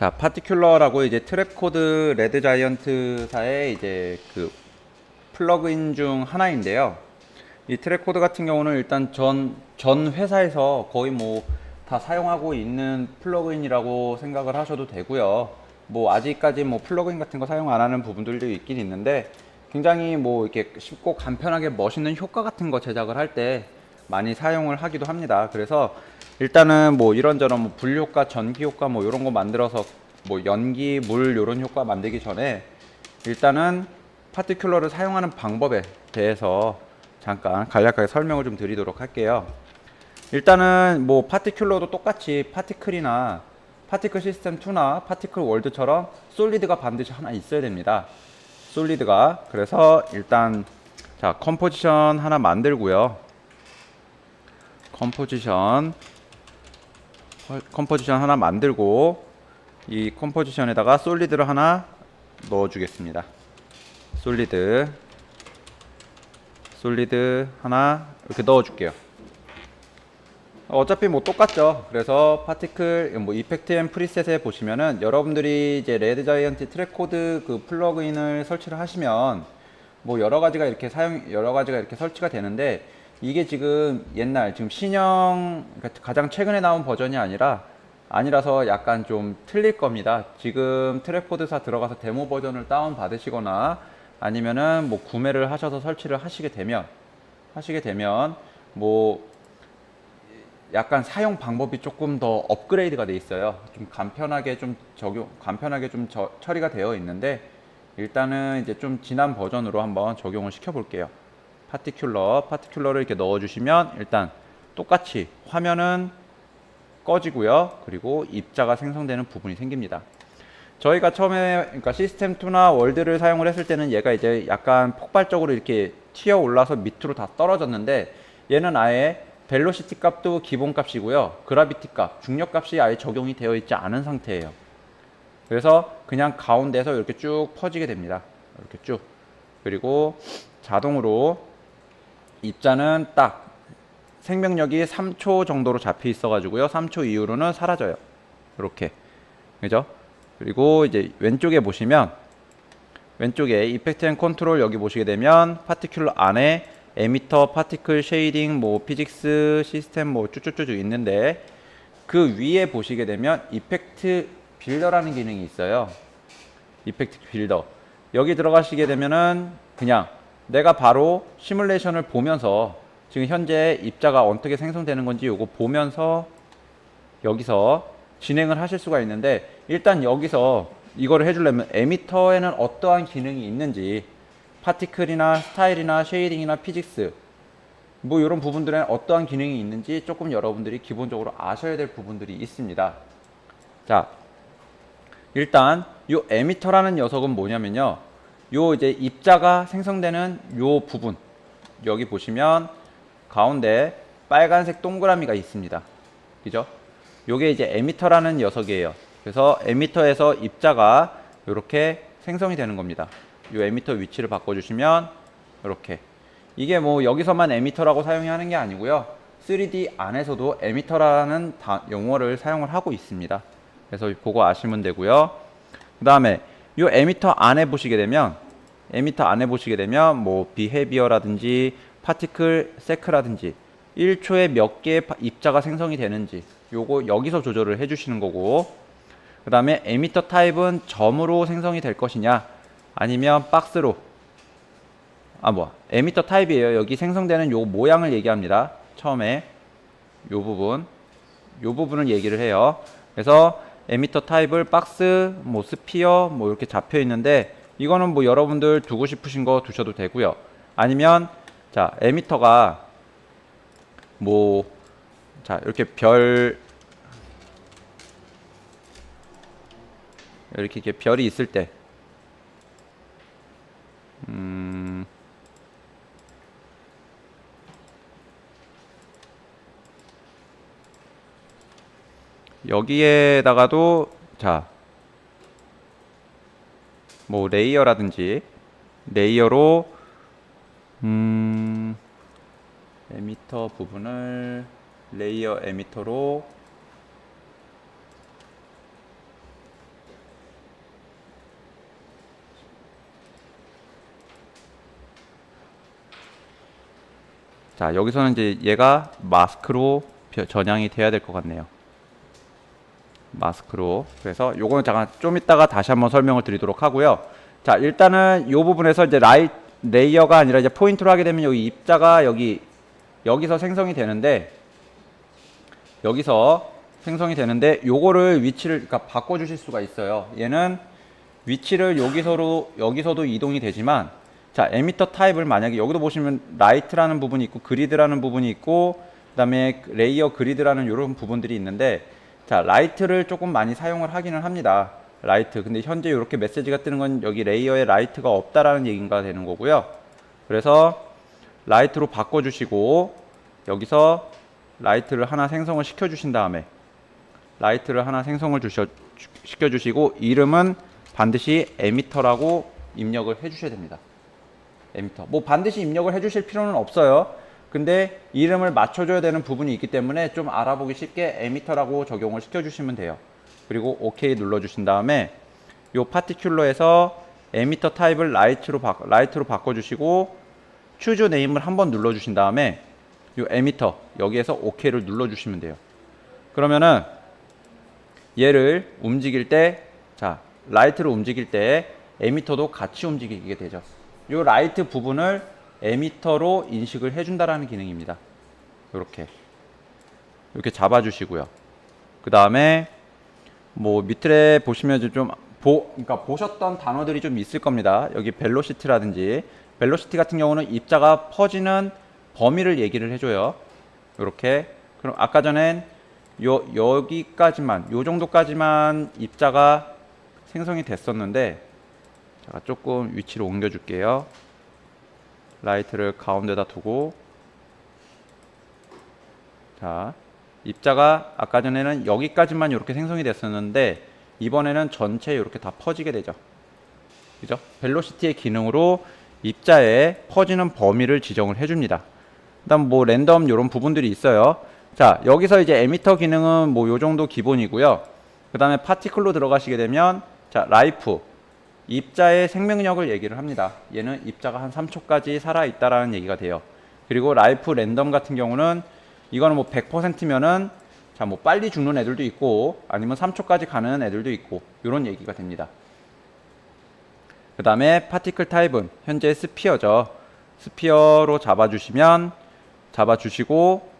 자, 파티큘러라고 이제 트랩 코드 레드 자이언트사의 이제 그 플러그인 중 하나인데요. 이 트랩 코드 같은 경우는 일단 전, 전 회사에서 거의 뭐 다 사용하고 있는 플러그인이라고 생각을 하셔도 되고요. 뭐 아직까지 뭐 플러그인 같은 거 사용 안 하는 부분들도 있긴 있는데 굉장히 뭐 이렇게 쉽고 간편하게 멋있는 효과 같은 거 제작을 할 때 많이 사용을 하기도 합니다. 그래서 일단은 뭐 이런저런 뭐 불 효과, 전기 효과 뭐 이런 거 만들어서 뭐 연기, 물 이런 효과 만들기 전에 일단은 파티큘러를 사용하는 방법에 대해서 잠깐 간략하게 설명을 좀 드리도록 할게요. 일단은 뭐 파티큘러도 똑같이 파티클이나 파티클 시스템 2나 파티클 월드처럼 솔리드가 반드시 하나 있어야 됩니다. 솔리드가 그래서 일단 자 컴포지션 하나 만들고요. 컴포지션 헐, 컴포지션 하나 만들고 이 컴포지션에다가 솔리드를 하나 넣어 주겠습니다. 솔리드 솔리드 하나 이렇게 넣어 줄게요. 어차피 뭐 똑같죠. 그래서 파티클 뭐 이펙트 앤 프리셋에 보시면은 여러분들이 이제 레드 자이언트 트랙 코드 그 플러그인을 설치를 하시면 뭐 여러 가지가 이렇게 사용 여러 가지가 이렇게 설치가 되는데 이게 지금 옛날 지금 신형 가장 최근에 나온 버전이 아니라 아니라서 약간 좀 틀릴 겁니다. 지금 트랙 코드사 들어가서 데모 버전을 다운 받으시거나 아니면은 뭐 구매를 하셔서 설치를 하시게 되면 하시게 되면 뭐 약간 사용 방법이 조금 더 업그레이드가 돼 있어요. 좀 간편하게 좀 적용, 간편하게 좀 저- 처리가 되어 있는데 일단은 이제 좀 지난 버전으로 한번 적용을 시켜 볼게요. 파티큘러, 파티큘러를 이렇게 넣어 주시면 일단 똑같이 화면은 꺼지고요. 그리고 입자가 생성되는 부분이 생깁니다. 저희가 처음에 그러니까 시스템 2나 월드를 사용을 했을 때는 얘가 이제 약간 폭발적으로 이렇게 튀어 올라서 밑으로 다 떨어졌는데 얘는 아예 벨로시티 값도 기본 값이고요. 그라비티 값, 중력 값이 아예 적용이 되어 있지 않은 상태예요. 그래서 그냥 가운데서 이렇게 쭉 퍼지게 됩니다. 이렇게 쭉. 그리고 자동으로 입자는 딱 생명력이 3초 정도로 잡혀 있어 가지고요. 3초 이후로는 사라져요. 이렇게. 그죠? 그리고 이제 왼쪽에 보시면 왼쪽에 이펙트 앤 컨트롤 여기 보시게 되면 파티큘러 안에 에미터, 파티클, 쉐이딩, 뭐 피직스, 시스템 뭐 쭉쭉쭉 있는데 그 위에 보시게 되면 이펙트 빌더라는 기능이 있어요. 이펙트 빌더. 여기 들어가시게 되면은 그냥 내가 바로 시뮬레이션을 보면서 지금 현재 입자가 어떻게 생성되는 건지 요거 보면서 여기서 진행을 하실 수가 있는데 일단 여기서 이거를 해주려면 에미터에는 어떠한 기능이 있는지 파티클이나 스타일이나 쉐이딩이나 피직스 뭐 이런 부분들에 어떠한 기능이 있는지 조금 여러분들이 기본적으로 아셔야 될 부분들이 있습니다. 자, 일단 요 에미터라는 녀석은 뭐냐면요. 요 이제 입자가 생성되는 요 부분 여기 보시면 가운데 빨간색 동그라미가 있습니다. 그죠? 요게 이제 에미터라는 녀석이에요. 그래서 에미터에서 입자가 이렇게 생성이 되는 겁니다. 요 에미터 위치를 바꿔주시면 이렇게 이게 뭐 여기서만 에미터라고 사용하는 게 아니고요. 3D 안에서도 에미터라는 다- 용어를 사용을 하고 있습니다. 그래서 그거 아시면 되고요. 그 다음에 요 에미터 안에 보시게 되면 에미터 안에 보시게 되면 뭐 비헤비어라든지 파티클 세크라든지 1초에 몇 개의 파- 입자가 생성이 되는지 요거 여기서 조절을 해 주시는 거고 그 다음에 에미터 타입은 점으로 생성이 될 것이냐 아니면 박스로. 아 뭐야. 에미터 타입이에요. 여기 생성되는 요 모양을 얘기합니다. 처음에 요 부분. 요 부분을 얘기를 해요. 그래서 에미터 타입을 박스 뭐 스피어 뭐 이렇게 잡혀 있는데 이거는 뭐 여러분들 두고 싶으신 거 두셔도 되고요. 아니면 자 에미터가 뭐 자 이렇게 별 이렇게, 이렇게 별이 있을 때 음, 여기에다가도 자, 뭐 레이어라든지 레이어로 음 에미터 부분을 레이어 에미터로 자 여기서는 이제 얘가 마스크로 전향이 돼야 될 것 같네요. 마스크로 그래서 요거는 잠깐 좀 이따가 다시 한번 설명을 드리도록 하고요. 자 일단은 요 부분에서 이제 라이 레이어가 아니라 이제 포인트로 하게 되면 여기 입자가 여기 여기서 생성이 되는데 여기서 생성이 되는데 요거를 위치를 그러니까 바꿔 주실 수가 있어요. 얘는 위치를 여기서로 여기서도 이동이 되지만 자 에미터 타입을 만약에 여기도 보시면 라이트라는 부분이 있고 그리드라는 부분이 있고 그 다음에 레이어 그리드라는 이런 부분들이 있는데 자 라이트를 조금 많이 사용을 하기는 합니다. 라이트 근데 현재 이렇게 메시지가 뜨는 건 여기 레이어에 라이트가 없다라는 얘기가 되는 거고요. 그래서 라이트로 바꿔 주시고 여기서 라이트를 하나 생성을 시켜 주신 다음에 라이트를 하나 생성을 주셔, 시켜 주시고 이름은 반드시 에미터라고 입력을 해 주셔야 됩니다. 에미터. 뭐 반드시 입력을 해 주실 필요는 없어요. 근데 이름을 맞춰줘야 되는 부분이 있기 때문에 좀 알아보기 쉽게 에미터라고 적용을 시켜 주시면 돼요. 그리고 OK 눌러 주신 다음에 요 파티큘러에서 에미터 타입을 라이트로 바, 라이트로 바꿔 주시고 추즈 네임을 한번 눌러 주신 다음에 요 에미터 여기에서 OK를 눌러 주시면 돼요. 그러면은 얘를 움직일 때, 자, 라이트를 움직일 때 에미터도 같이 움직이게 되죠. 이 라이트 부분을 에미터로 인식을 해준다라는 기능입니다. 이렇게 이렇게 잡아주시고요. 그 다음에 뭐 밑에 보시면 좀 보, 그러니까 보셨던 단어들이 좀 있을 겁니다. 여기 벨로시티라든지 벨로시티 같은 경우는 입자가 퍼지는 범위를 얘기를 해줘요. 이렇게 그럼 아까 전엔 요 여기까지만 요 정도까지만 입자가 생성이 됐었는데 제가 조금 위치를 옮겨 줄게요. 라이트를 가운데다 두고 자 입자가 아까 전에는 여기까지만 이렇게 생성이 됐었는데 이번에는 전체 이렇게 다 퍼지게 되죠. 그죠? 벨로시티의 기능으로 입자의 퍼지는 범위를 지정을 해줍니다. 그다음 뭐 랜덤 이런 부분들이 있어요. 자 여기서 이제 에미터 기능은 뭐 요 정도 기본이고요. 그 다음에 파티클로 들어가시게 되면 자 라이프 입자의 생명력을 얘기를 합니다. 얘는 입자가 한 3초까지 살아 있다라는 얘기가 돼요. 그리고 라이프 랜덤 같은 경우는 이거는 뭐 100%면은 자 뭐 빨리 죽는 애들도 있고 아니면 3초까지 가는 애들도 있고 이런 얘기가 됩니다. 그 다음에 파티클 타입은 현재 스피어죠. 스피어로 잡아주시면 잡아주시고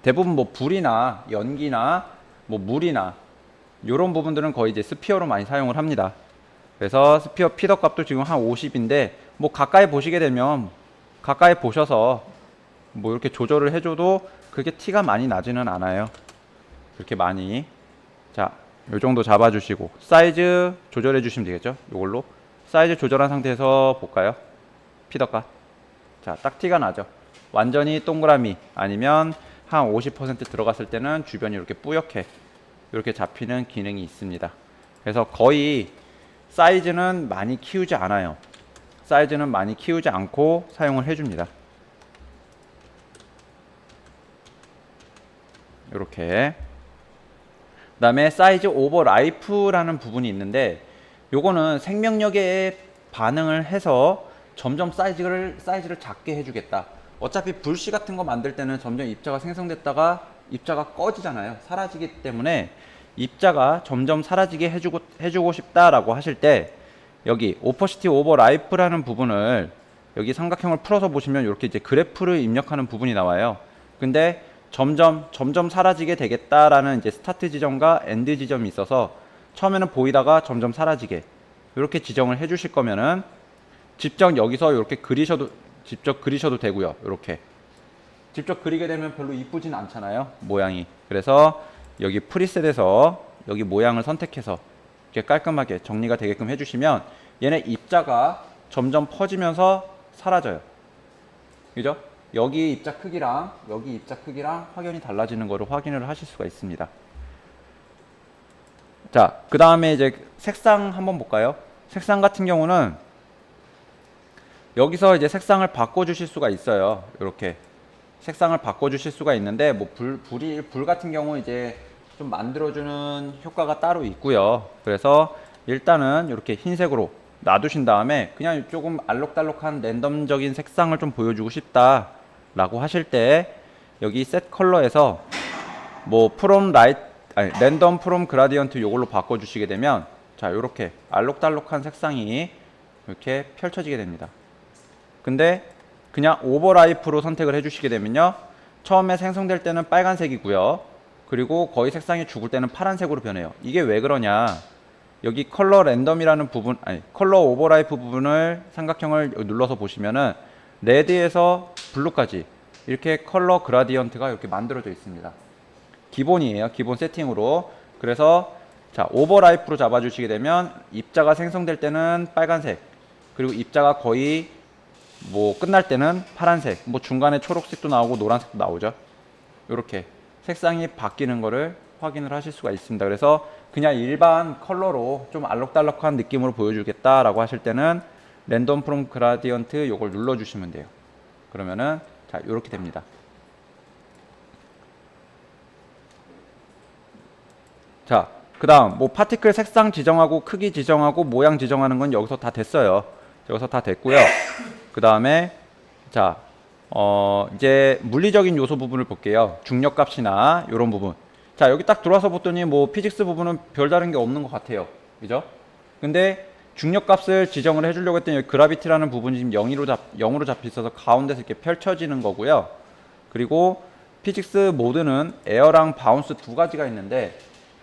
대부분 뭐 불이나 연기나 뭐 물이나 이런 부분들은 거의 이제 스피어로 많이 사용을 합니다. 그래서 스피어 피더 값도 지금 한 50인데 뭐 가까이 보시게 되면 가까이 보셔서 뭐 이렇게 조절을 해줘도 그렇게 티가 많이 나지는 않아요. 그렇게 많이 자, 요 정도 잡아주시고 사이즈 조절해 주시면 되겠죠. 요걸로 사이즈 조절한 상태에서 볼까요? 피더값. 자, 딱 티가 나죠. 완전히 동그라미 아니면 한 50% 들어갔을 때는 주변이 이렇게 뿌옇게 이렇게 잡히는 기능이 있습니다. 그래서 거의 사이즈는 많이 키우지 않아요. 사이즈는 많이 키우지 않고 사용을 해줍니다. 이렇게. 그 다음에 사이즈 오버 라이프라는 부분이 있는데 요거는 생명력에 반응을 해서 점점 사이즈를 사이즈를 작게 해주겠다. 어차피 불씨 같은 거 만들 때는 점점 입자가 생성됐다가 입자가 꺼지잖아요. 사라지기 때문에 입자가 점점 사라지게 해주고 해주고 싶다라고 하실 때 여기 오퍼시티 오버 라이프라는 부분을 여기 삼각형을 풀어서 보시면 이렇게 이제 그래프를 입력하는 부분이 나와요. 근데 점점 점점 사라지게 되겠다라는 이제 스타트 지점과 엔드 지점이 있어서 처음에는 보이다가 점점 사라지게 이렇게 지정을 해 주실 거면은 직접 여기서 이렇게 그리셔도 직접 그리셔도 되고요. 이렇게 직접 그리게 되면 별로 이쁘진 않잖아요. 모양이. 그래서 여기 프리셋에서 여기 모양을 선택해서 이렇게 깔끔하게 정리가 되게끔 해주시면 얘네 입자가 점점 퍼지면서 사라져요. 그죠? 여기 입자 크기랑 여기 입자 크기랑 확연히 달라지는 거를 확인을 하실 수가 있습니다. 자, 그 다음에 이제 색상 한번 볼까요? 색상 같은 경우는 여기서 이제 색상을 바꿔주실 수가 있어요. 이렇게 색상을 바꿔주실 수가 있는데 뭐 불, 불이 불 같은 경우 이제 좀 만들어주는 효과가 따로 있고요. 그래서 일단은 이렇게 흰색으로 놔두신 다음에 그냥 조금 알록달록한 랜덤적인 색상을 좀 보여주고 싶다. 라고 하실 때 여기 셋 컬러에서 뭐 프롬 라이트 아니 랜덤 프롬 그라디언트 요걸로 바꿔 주시게 되면 자 요렇게 알록달록한 색상이 이렇게 펼쳐지게 됩니다. 근데 그냥 오버라이프로 선택을 해 주시게 되면요. 처음에 생성될 때는 빨간색이고요. 그리고 거의 색상이 죽을 때는 파란색으로 변해요. 이게 왜 그러냐? 여기 컬러 랜덤이라는 부분, 아니 컬러 오버라이프 부분을 삼각형을 눌러서 보시면은 레드에서 블루까지 이렇게 컬러 그라디언트가 이렇게 만들어져 있습니다. 기본이에요. 기본 세팅으로. 그래서 자 오버라이프로 잡아주시게 되면 입자가 생성될 때는 빨간색, 그리고 입자가 거의 뭐 끝날 때는 파란색, 뭐 중간에 초록색도 나오고 노란색도 나오죠. 이렇게 색상이 바뀌는 거를 확인을 하실 수가 있습니다. 그래서 그냥 일반 컬러로 좀 알록달록한 느낌으로 보여주겠다라고 하실 때는 랜덤 프롬 그라디언트 요걸 눌러 주시면 돼요. 그러면은 자 이렇게 됩니다. 자, 그 다음 뭐 파티클 색상 지정하고 크기 지정하고 모양 지정하는 건 여기서 다 됐어요. 여기서 다 됐고요. 그 다음에 자, 어 이제 물리적인 요소 부분을 볼게요. 중력 값이나 이런 부분. 자, 여기 딱 들어와서 봤더니 뭐 피직스 부분은 별다른 게 없는 것 같아요. 그죠? 근데 중력 값을 지정을 해주려고 했더니 여기 그라비티라는 부분이 지금 0으로 잡 0으로 잡혀 있어서 가운데서 이렇게 펼쳐지는 거고요. 그리고 피직스 모드는 에어랑 바운스 두 가지가 있는데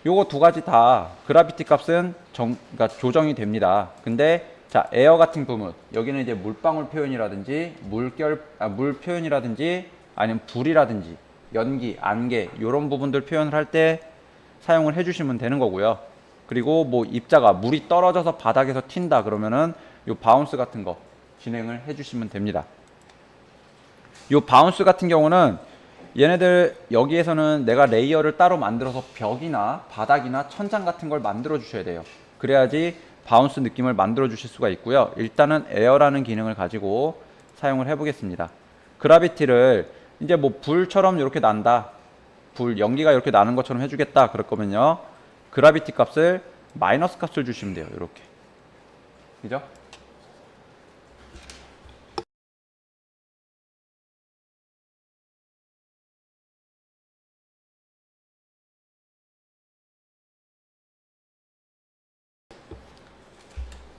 요거 두 가지 다 그라비티 값은 정, 그러니까 조정이 됩니다. 근데 자 에어 같은 부분 여기는 이제 물방울 표현이라든지 물결 아, 물 표현이라든지 아니면 불이라든지 연기 안개 이런 부분들 표현을 할 때 사용을 해 주시면 되는 거고요. 그리고 뭐 입자가 물이 떨어져서 바닥에서 튄다 그러면은 요 바운스 같은 거 진행을 해 주시면 됩니다. 요 바운스 같은 경우는 얘네들 여기에서는 내가 레이어를 따로 만들어서 벽이나 바닥이나 천장 같은 걸 만들어 주셔야 돼요. 그래야지 바운스 느낌을 만들어 주실 수가 있고요. 일단은 에어라는 기능을 가지고 사용을 해 보겠습니다. 그라비티를 이제 뭐 불처럼 이렇게 난다. 불 연기가 이렇게 나는 것처럼 해 주겠다. 그럴 거면요. 그라비티 값을 마이너스 값을 주시면 돼요. 이렇게. 그죠?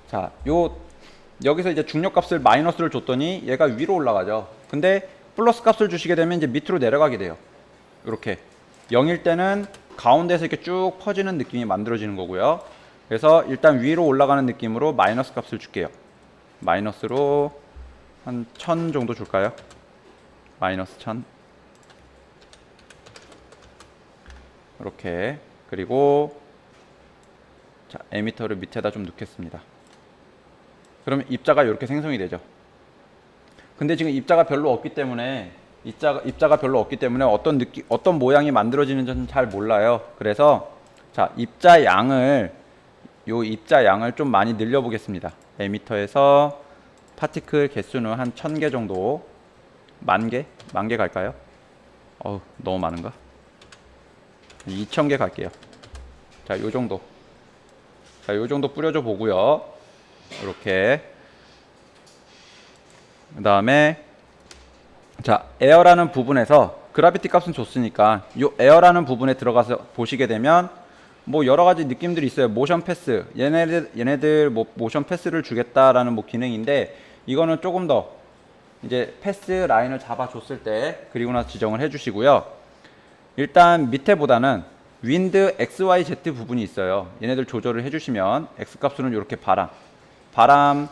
자, 요 여기서 이제 중력 값을 마이너스를 줬더니 얘가 위로 올라가죠. 근데 플러스 값을 주시게 되면 이제 밑으로 내려가게 돼요. 이렇게 0일 때는 가운데서 이렇게 쭉 퍼지는 느낌이 만들어지는 거고요. 그래서 일단 위로 올라가는 느낌으로 마이너스 값을 줄게요. 마이너스로 한 1000 정도 줄까요? 마이너스 1000 이렇게 그리고 자 에미터를 밑에다 좀 넣겠습니다. 그러면 입자가 이렇게 생성이 되죠. 근데 지금 입자가 별로 없기 때문에 입자가 입자가 별로 없기 때문에 어떤 느낌 어떤 모양이 만들어지는지는 잘 몰라요. 그래서 자 입자 양을 요 입자 양을 좀 많이 늘려 보겠습니다. 에미터에서 파티클 개수는 한 1000개 정도 만 개? 만 개 갈까요? 어우, 너무 많은가? 2000개 갈게요. 자, 요 정도. 자, 요 정도 뿌려줘 보고요. 이렇게. 그 다음에 자 에어라는 부분에서 그라비티 값은 줬으니까 요 에어라는 부분에 들어가서 보시게 되면 뭐 여러 가지 느낌들이 있어요. 모션 패스. 얘네들 얘네들 뭐 모션 패스를 주겠다라는 뭐 기능인데 이거는 조금 더 이제 패스 라인을 잡아 줬을 때 그리고 나서 지정을 해 주시고요. 일단 밑에보다는 윈드 XYZ 부분이 있어요. 얘네들 조절을 해 주시면 X 값은 이렇게 바람 바람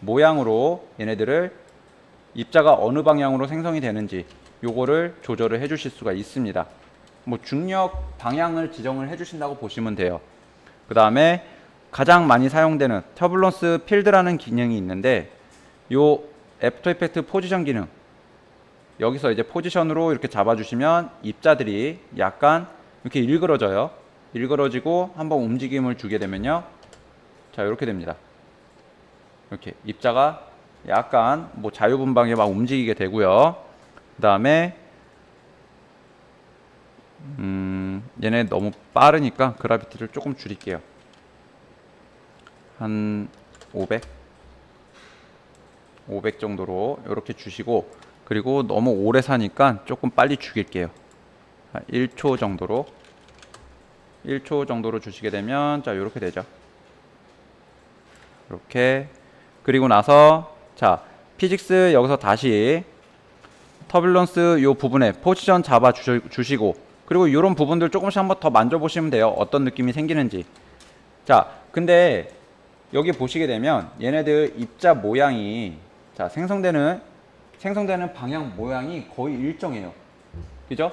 모양으로 얘네들을 입자가 어느 방향으로 생성이 되는지 요거를 조절을 해 주실 수가 있습니다. 뭐 중력 방향을 지정을 해 주신다고 보시면 돼요. 그 다음에 가장 많이 사용되는 터블런스 필드라는 기능이 있는데 요 애프터 이펙트 포지션 기능 여기서 이제 포지션으로 이렇게 잡아주시면 입자들이 약간 이렇게 일그러져요. 일그러지고 한번 움직임을 주게 되면요. 자 이렇게 됩니다. 이렇게 입자가 약간 뭐 자유분방에 막 움직이게 되고요. 그 다음에 음, 얘네 너무 빠르니까 그라비티를 조금 줄일게요. 한 500? 500 정도로 이렇게 주시고 그 그리고 너무 오래 사니까 조금 빨리 죽일게요. 한 1초 정도로 1초 정도로 주시게 되면 자 이렇게 되죠. 이렇게 그리고 나서 자 피직스 여기서 다시 터뷸런스 요 부분에 포지션 잡아 주시, 주시고 그리고 이런 부분들 조금씩 한번 더 만져보시면 돼요. 어떤 느낌이 생기는지. 자 근데 여기 보시게 되면 얘네들 입자 모양이 자 생성되는 생성되는 방향 모양이 거의 일정해요. 그죠?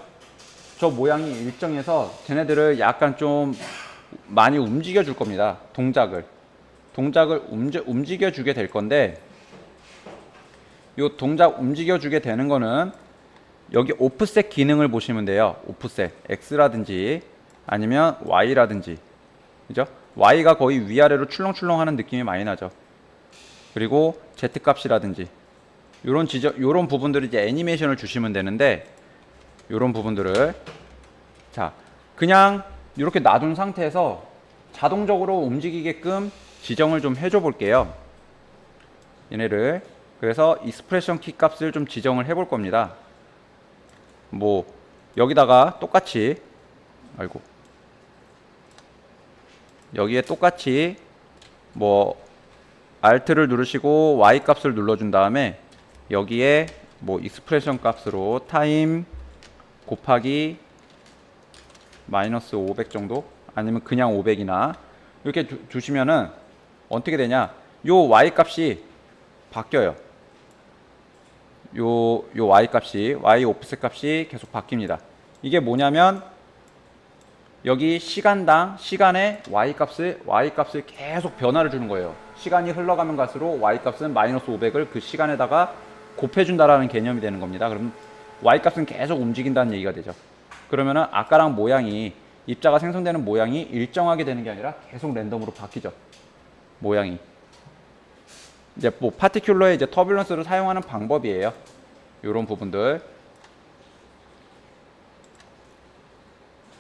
저 모양이 일정해서 쟤네들을 약간 좀 많이 움직여 줄 겁니다. 동작을. 동작을 움직, 움직여 주게 될 건데 요 동작 움직여 주게 되는 거는 여기 오프셋 기능을 보시면 돼요. 오프셋 X라든지 아니면 Y라든지 그죠? Y가 거의 위아래로 출렁출렁 하는 느낌이 많이 나죠. 그리고 Z 값이라든지 요런 지적 요런 부분들을 이제 애니메이션을 주시면 되는데 요런 부분들을 자 그냥 이렇게 놔둔 상태에서 자동적으로 움직이게끔 지정을 좀 해줘 볼게요. 얘네를. 그래서 익스프레션 키 값을 좀 지정을 해 볼 겁니다. 뭐 여기다가 똑같이 아이고. 여기에 똑같이 뭐 Alt를 누르시고 Y 값을 눌러준 다음에 여기에 뭐 익스프레션 값으로 타임 곱하기 마이너스 500 정도? 아니면 그냥 500이나? 이렇게 주, 주시면은 어떻게 되냐? 요 y 값이 바뀌어요. 요, 요 y 값이 y 오프셋 값이 계속 바뀝니다. 이게 뭐냐면 여기 시간당 시간에 y 값을 y 값을 계속 변화를 주는 거예요. 시간이 흘러가면 갈수록 y 값은 마이너스 500을 그 시간에다가 곱해준다라는 개념이 되는 겁니다. 그럼 y 값은 계속 움직인다는 얘기가 되죠. 그러면은 아까랑 모양이 입자가 생성되는 모양이 일정하게 되는 게 아니라 계속 랜덤으로 바뀌죠. 모양이. 이제 뭐 파티큘러의 이제 터뷸런스를 사용하는 방법이에요. 이런 부분들.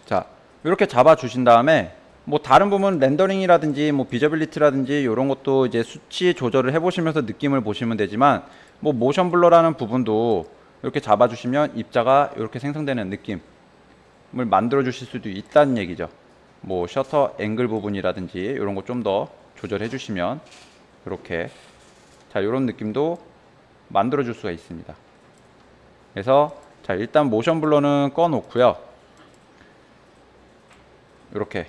자, 이렇게 잡아 주신 다음에 뭐 다른 부분 렌더링이라든지 뭐 비저빌리티라든지 이런 것도 이제 수치 조절을 해 보시면서 느낌을 보시면 되지만 뭐 모션 블러라는 부분도 이렇게 잡아 주시면 입자가 이렇게 생성되는 느낌을 만들어 주실 수도 있다는 얘기죠. 뭐 셔터 앵글 부분이라든지 이런 거 좀 더 조절해 주시면 이렇게 자 이런 느낌도 만들어 줄 수가 있습니다. 그래서 자 일단 모션 블러는 꺼 놓고요. 이렇게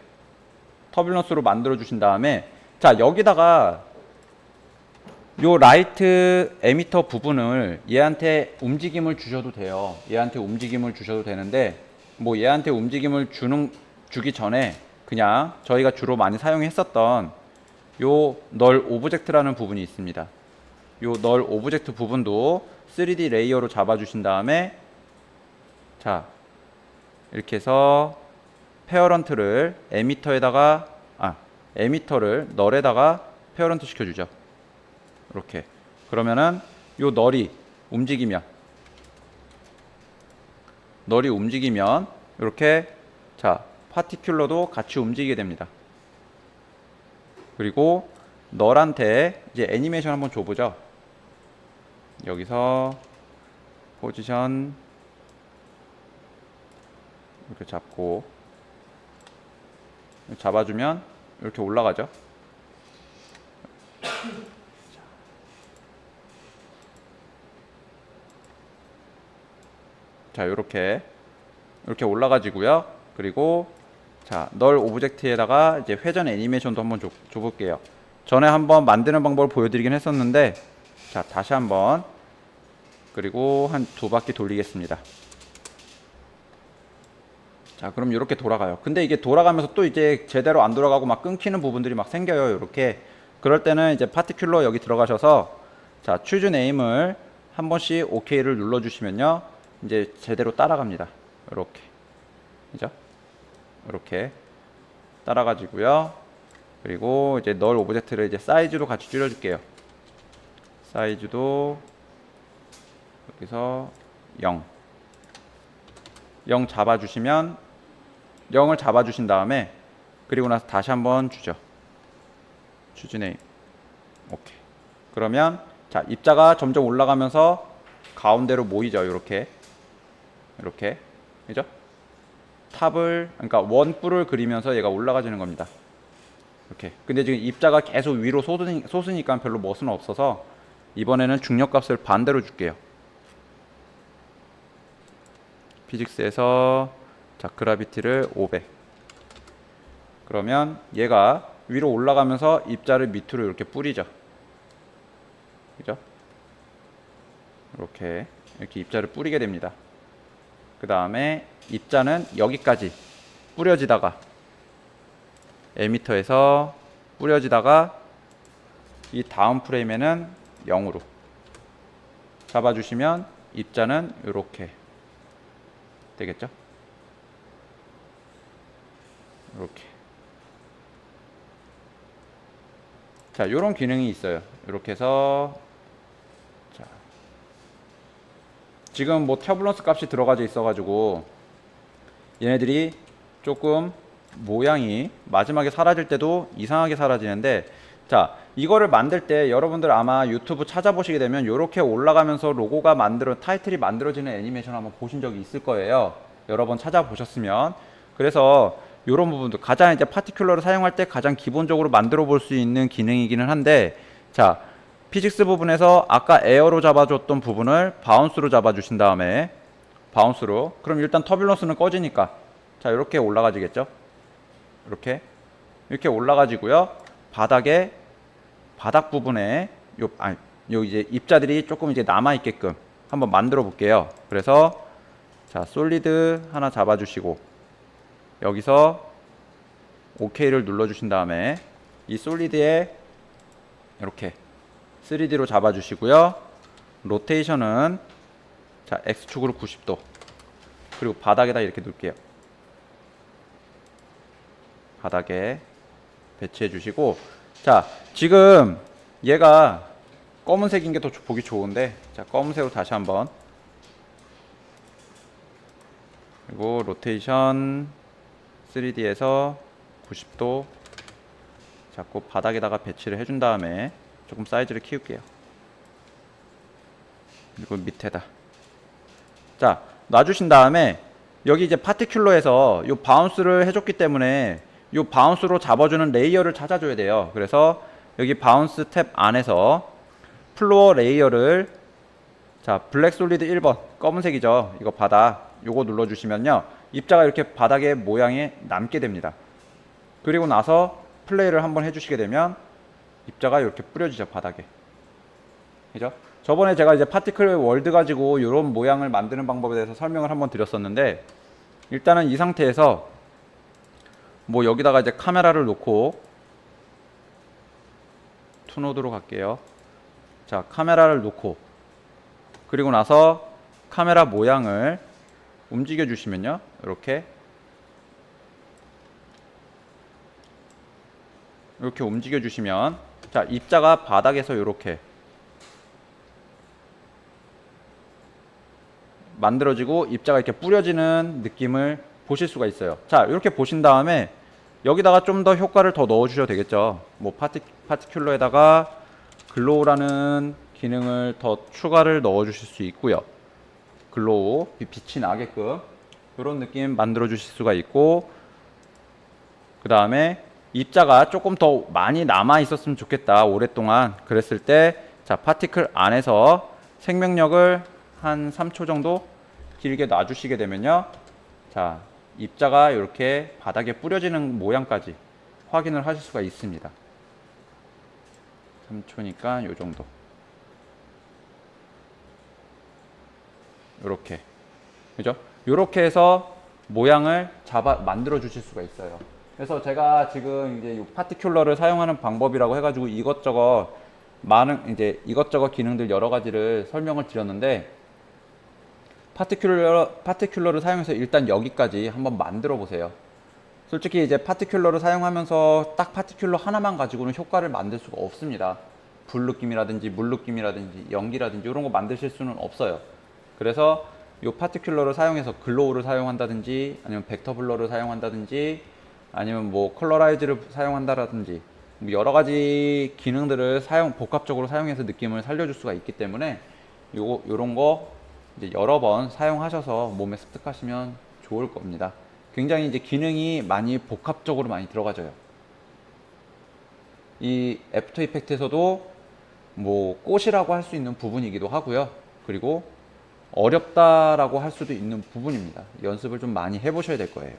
터뷸런스로 만들어 주신 다음에 자 여기다가 요 라이트 에미터 부분을 얘한테 움직임을 주셔도 돼요. 얘한테 움직임을 주셔도 되는데 뭐 얘한테 움직임을 주는 주기 전에 그냥 저희가 주로 많이 사용했었던 요 널 오브젝트라는 부분이 있습니다. 요 널 오브젝트 부분도 3D 레이어로 잡아 주신 다음에 자 이렇게 해서 페어런트를 에미터에다가 아 에미터를 널에다가 페어런트 시켜 주죠. 이렇게 그러면은 요 널이 움직이면 널이 움직이면 이렇게 자 파티큘러도 같이 움직이게 됩니다. 그리고 널한테 이제 애니메이션 한번 줘보죠. 여기서 포지션 이렇게 잡고 잡아주면 이렇게 올라가죠. 자, 이렇게 이렇게 올라가지고요. 그리고 자, 널 오브젝트에다가 이제 회전 애니메이션도 한번 줘, 줘볼게요. 전에 한번 만드는 방법을 보여드리긴 했었는데, 자, 다시 한번 그리고 한 두 바퀴 돌리겠습니다. 자, 그럼 이렇게 돌아가요. 근데 이게 돌아가면서 또 이제 제대로 안 돌아가고 막 끊기는 부분들이 막 생겨요. 이렇게. 그럴 때는 이제 파티큘러 여기 들어가셔서 자, 추즈 네임을 한 번씩 OK를 눌러 주시면요. 이제 제대로 따라갑니다. 이렇게. 그죠? 이렇게 따라가지고요. 그리고 이제 널 오브젝트를 이제 사이즈도 같이 줄여 줄게요. 사이즈도 여기서 0. 0 잡아 주시면 0을 잡아 주신 다음에 그리고 나서 다시 한번 주죠. 추진해. 오케이. 그러면 자, 입자가 점점 올라가면서 가운데로 모이죠. 이렇게 이렇게 그죠? 탑을 그러니까 원뿔을 그리면서 얘가 올라가지는 겁니다. 이렇게. 근데 지금 입자가 계속 위로 솟으니, 솟으니까 별로 멋은 없어서 이번에는 중력값을 반대로 줄게요. 피직스에서 자 그라비티를 500. 그러면 얘가 위로 올라가면서 입자를 밑으로 이렇게 뿌리죠. 그죠? 이렇게 이렇게 입자를 뿌리게 됩니다. 그 다음에 입자는 여기까지 뿌려지다가 에미터에서 뿌려지다가 이 다음 프레임에는 0으로 잡아주시면 입자는 이렇게 되겠죠? 이렇게 자 이런 기능이 있어요. 이렇게 해서 자 지금 뭐 터블런스 값이 들어가져 있어가지고 얘네들이 조금 모양이 마지막에 사라질 때도 이상하게 사라지는데 자 이거를 만들 때 여러분들 아마 유튜브 찾아보시게 되면 이렇게 올라가면서 로고가 만들어 타이틀이 만들어지는 애니메이션 한번 보신 적이 있을 거예요. 여러 번 찾아보셨으면. 그래서 이런 부분도 가장 이제 파티큘러를 사용할 때 가장 기본적으로 만들어 볼 수 있는 기능이기는 한데 자 피직스 부분에서 아까 에어로 잡아줬던 부분을 바운스로 잡아주신 다음에 바운스로 그럼 일단 터뷸런스는 꺼지니까. 자 이렇게 올라가지겠죠? 이렇게. 이렇게 올라가지고요. 바닥에 바닥 부분에 요 아니 요 이제 입자들이 조금 이제 남아 있게끔 한번 만들어 볼게요. 그래서 자 솔리드 하나 잡아주시고 여기서 OK를 눌러 주신 다음에 이 솔리드에 이렇게 3D로 잡아주시고요. 로테이션은 자 X축으로 90도 그리고 바닥에다 이렇게 놓을게요. 바닥에 배치해 주시고 자 지금 얘가 검은색인 게 더 보기 좋은데 자 검은색으로 다시 한번 그리고 로테이션 3D에서 90도 잡고 바닥에다가 배치를 해준 다음에 조금 사이즈를 키울게요. 그리고 밑에다. 자, 놔주신 다음에 여기 이제 파티큘러에서 요 바운스를 해줬기 때문에 요 바운스로 잡아주는 레이어를 찾아줘야 돼요. 그래서 여기 바운스 탭 안에서 플로어 레이어를 자 블랙 솔리드 1번 검은색이죠. 이거 바닥 요거 눌러주시면요. 입자가 이렇게 바닥의 모양에 남게 됩니다. 그리고 나서 플레이를 한번 해주시게 되면 입자가 이렇게 뿌려지죠 바닥에. 그죠? 저번에 제가 이제 파티클 월드 가지고 이런 모양을 만드는 방법에 대해서 설명을 한번 드렸었는데 일단은 이 상태에서 뭐 여기다가 이제 카메라를 놓고 투노드로 갈게요. 자 카메라를 놓고 그리고 나서 카메라 모양을 움직여 주시면요 이렇게 이렇게 움직여 주시면 자 입자가 바닥에서 이렇게 만들어지고 입자가 이렇게 뿌려지는 느낌을 보실 수가 있어요. 자 이렇게 보신 다음에 여기다가 좀 더 효과를 더 넣어 주셔도 되겠죠. 뭐 파티, 파티큘러에다가 글로우라는 기능을 더 추가를 넣어 주실 수 있고요. 글로우 빛- 빛이 나게끔 이런 느낌 만들어 주실 수가 있고 그 다음에 입자가 조금 더 많이 남아 있었으면 좋겠다. 오랫동안 그랬을 때 자 파티클 안에서 생명력을 한 3초 정도 길게 놔주시게 되면요. 자 입자가 이렇게 바닥에 뿌려지는 모양까지 확인을 하실 수가 있습니다. 3초니까 요 정도. 요렇게. 그죠? 요렇게 해서 모양을 잡아 만들어 주실 수가 있어요. 그래서 제가 지금 이제 요 파티큘러를 사용하는 방법이라고 해가지고 이것저것 많은 이제 이것저것 기능들 여러 가지를 설명을 드렸는데 파티큘러 파티큘러를 사용해서 일단 여기까지 한번 만들어 보세요. 솔직히 이제 파티큘러를 사용하면서 딱 파티큘러 하나만 가지고는 효과를 만들 수가 없습니다. 불 느낌이라든지 물 느낌이라든지 연기라든지 이런 거 만드실 수는 없어요. 그래서 이 파티큘러를 사용해서 글로우를 사용한다든지 아니면 벡터 블러를 사용한다든지 아니면 뭐 컬러라이즈를 사용한다라든지 뭐 여러 가지 기능들을 사용 복합적으로 사용해서 느낌을 살려줄 수가 있기 때문에 요 요런 거 이제 여러 번 사용하셔서 몸에 습득하시면 좋을 겁니다. 굉장히 이제 기능이 많이 복합적으로 많이 들어가져요. 이 애프터 이펙트에서도 뭐 꽃이라고 할 수 있는 부분이기도 하고요. 그리고 어렵다라고 할 수도 있는 부분입니다. 연습을 좀 많이 해보셔야 될 거예요.